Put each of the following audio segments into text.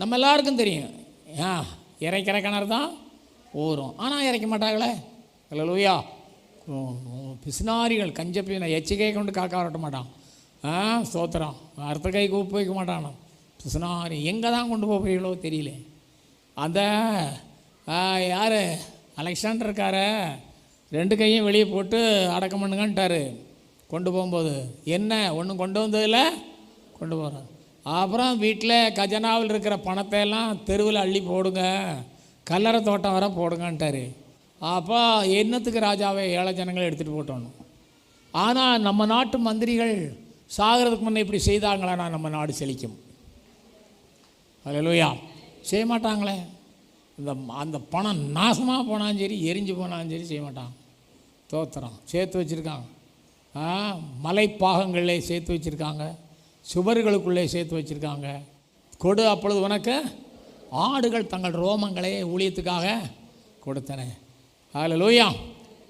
நம்ம எல்லாருக்கும் தெரியும். ஆ இறைக்கிற கிணறு தான் ஊறும் ஆனால் இறைக்க மாட்டாங்களே. லூயா பிசினாரிகள் கஞ்ச பிசின எச்சிக்கை கொண்டு காக்கா வரட்ட மாட்டான். ஆ சோத்திரம் அர்த்த கை கூப்பு வைக்க மாட்டானோ. பிசினாரி எங்கே தான் கொண்டு போகிறீங்களோ தெரியல. அந்த யார்? அலெக்சாண்டர் இருக்கார. ரெண்டு கையும் வெளியே போட்டு அடக்கம் பண்ணுங்கன்ட்டாரு. கொண்டு போகும்போது. என்ன? ஒன்றும் கொண்டு வந்ததில்லை கொண்டு போகிறோம் அப்புறம் வீட்டில் கஜனாவில் இருக்கிற பணத்தை எல்லாம் தெருவில் அள்ளி போடுங்க. கல்லறை தோட்டம் வர போடுங்கன்ட்டாரு. அப்போ என்னத்துக்கு ராஜாவை ஏழை ஜனங்களை எடுத்துகிட்டு போட்டோன்னு? ஆனால் நம்ம நாட்டு மந்திரிகள் சாகிறதுக்கு முன்னே இப்படி செய்தாங்களா நம்ம நாடு செழிக்கும். அல்லேலூயா செய்ய மாட்டாங்களே இந்த அந்த பணம் நாசமாக போனாலும் சரி எரிஞ்சு போனாலும் சரி செய்ய மாட்டான் தோத்துறான். சேர்த்து வச்சுருக்காங்க ஆ மலைப்பாகங்களே சேர்த்து வச்சுருக்காங்க. சுவர்களுக்குள்ளே சேர்த்து வச்சுருக்காங்க. கொடு அப்பொழுது உனக்கு ஆடுகள் தங்கள் ரோமங்களை ஊழியத்துக்காக கொடுத்தன. அதில் லூயா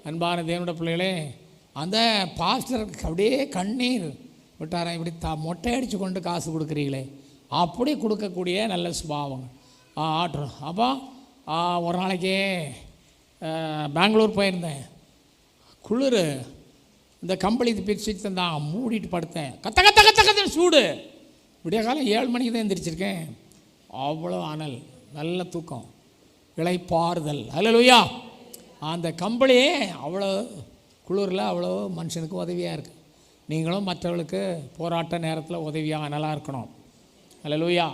அன்பான தேவனோட பிள்ளைகளே அந்த பாஸ்டருக்கு அப்படியே கண்ணீர் விட்டாரன் இப்படி த மொட்டை அடித்து கொண்டு காசு கொடுக்குறீங்களே அப்படி கொடுக்கக்கூடிய நல்ல சுபாவங்க ஆ ஆட்டுறோம் அப்போ ஒரு நாளைக்கு பெங்களூர் போயிருந்தேன். குளிர் இந்த கம்பளி பிரித்து தந்தான் மூடிட்டு படுத்தேன். கத்த கத்த கத்த கத்த சூடு. விடிய காலம் ஏழு மணிக்கு தான் எந்திரிச்சிருக்கேன். அவ்வளோ அனல் நல்ல தூக்கம். இளைப்பாறுதல். அல்லலுயா அந்த கம்பளியே அவ்வளோ குளிரில் அவ்வளோ மனுஷனுக்கு உதவியாக இருக்குது நீங்களும் மற்றவர்களுக்கு போராட்ட நேரத்தில் உதவியாக நல்லா இருக்கணும். அல்லலுயா